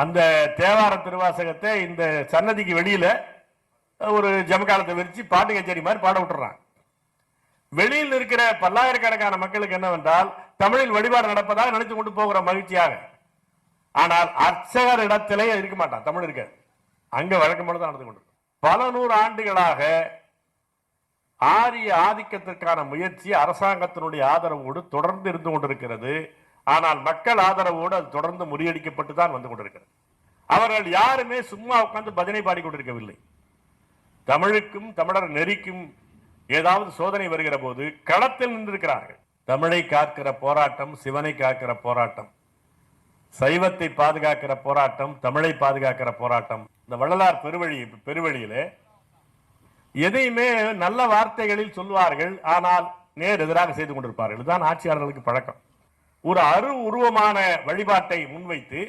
அந்த தேவார திருவாசகத்தை இந்த சன்னதிக்கு வெளியில் ஒரு ஜமக்காலத்தை விரித்து பாட்டு கச்சேரி மாதிரி பாட விட்டுறான் வெளியில் இருக்கிற பல்லாயிரக்கணக்கான மக்களுக்கு என்னவென்றால் தமிழில் வழிபாடு நடப்பதாக நினைத்து கொண்டு போகிற மகிழ்ச்சியாக. ஆனால் அர்ச்சகர் இடத்திலே இருக்க மாட்டான் தமிழ் இருக்காது. அங்க போல தான் நடந்து கொண்டு பல நூறு ஆண்டுகளாக ஆரிய ஆதிக்கத்திற்கான முயற்சி அரசாங்கத்தினுடைய ஆதரவோடு தொடர்ந்து இருந்து கொண்டிருக்கிறது. ஆனால் மக்கள் ஆதரவோடு அது தொடர்ந்து முறியடிக்கப்பட்டு தான் வந்து கொண்டிருக்கிறது. அவர்கள் யாருமே சும்மா உட்கார்ந்து பஜனை பாடிக்கொண்டிருக்கவில்லை தமிழுக்கும் தமிழர் நெறிக்கும் ஏதாவது சோதனை வருகிற போது களத்தில் நின்றிருக்கிறார்கள். தமிழை காக்கிற போராட்டம் சிவனை காக்கிற போராட்டம் சைவத்தை பாதுகாக்கிற போராட்டம் தமிழை பாதுகாக்கிற போராட்டம் இந்த வள்ளலார் பெருவழி பெருவழியிலே எதையுமே நல்ல வார்த்தைகளில் சொல்வார்கள் ஆனால் நேர் எதிராக செய்து கொண்டிருப்பார்கள். இதுதான் ஆட்சியாளர்களுக்கு பழக்கம். ஒரு அரு உருவமான வழிபாட்டை முன்வைத்து